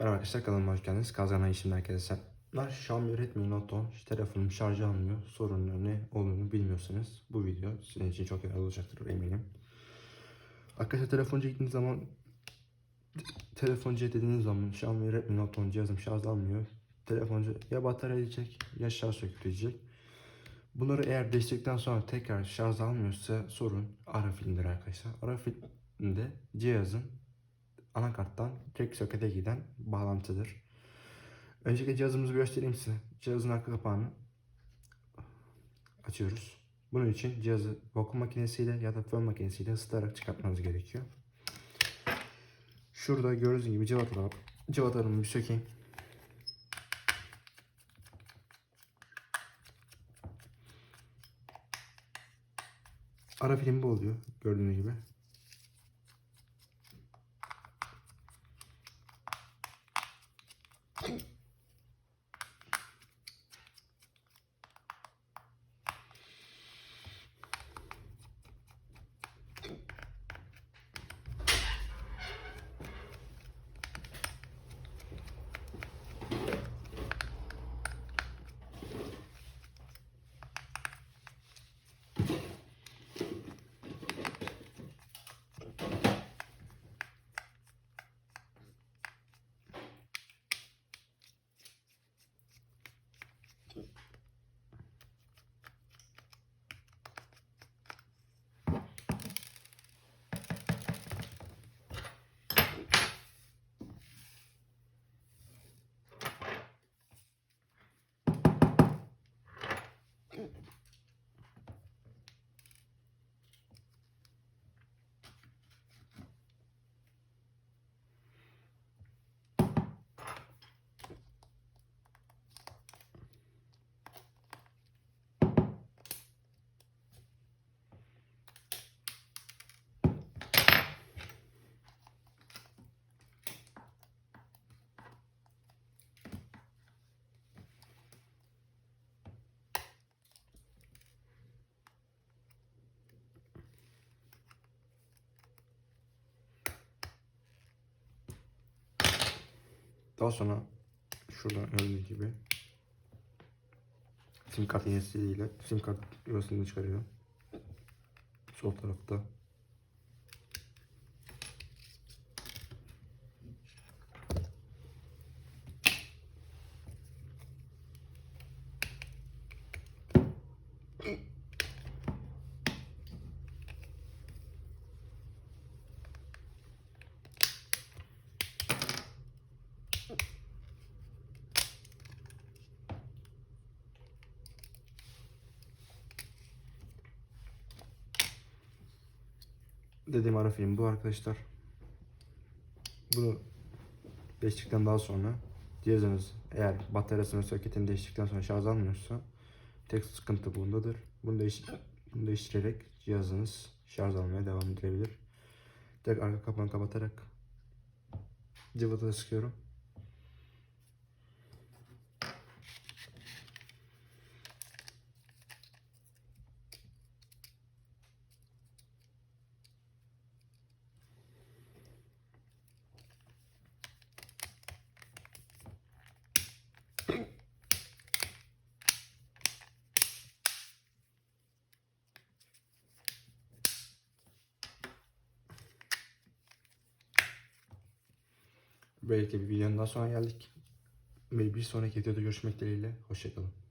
Merhaba arkadaşlar kanalıma hoş geldiniz. Kazanay işimde herkese selamlar. Xiaomi Redmi Note 10 telefonum şarj almıyor. Sorunun ne olduğunu bilmiyorsanız bu video sizin için çok yararlı olacaktır eminim. Arkadaşlar telefoncuya gittiğiniz zaman telefoncuya dediğiniz zaman Xiaomi Redmi Note 10 cihazım şarj almıyor. Telefoncu ya batarya diyecek ya şarj sökülü diyecek. Bunları eğer değiştirdikten sonra tekrar şarj almıyorsa sorun ara filmdir arkadaşlar. Ara filmde cihazın anakarttan direkt sokete giden bağlantıdır. Öncelikle cihazımızı göstereyim size. Cihazın arka kapağını açıyoruz. Bunun için cihazı vakum makinesiyle ya da fön makinesiyle ısıtarak çıkartmanız gerekiyor. Şurada gördüğünüz gibi cıvatalar, cıvatalarımı bir sökeyim. Ara film bu oluyor gördüğünüz gibi. Daha sonra şuradan gördüğünüz gibi sim kart iğnesiyle sim kart yuvasını çıkarıyor. Sol tarafta. Dediğim ara film bu arkadaşlar. Bunu değiştikten daha sonra cihazınız eğer bataryasını soketini değiştikten sonra şarj almıyorsa tek sıkıntı bundadır. Bunu, değiş bunu değiştirerek cihazınız şarj almaya devam edebilir. Tek arka kapağını kapatarak cıvata sıkıyorum. Böylelikle bir videonun daha sonra geldik. Ve bir sonraki videoda görüşmek dileğiyle. Hoşçakalın.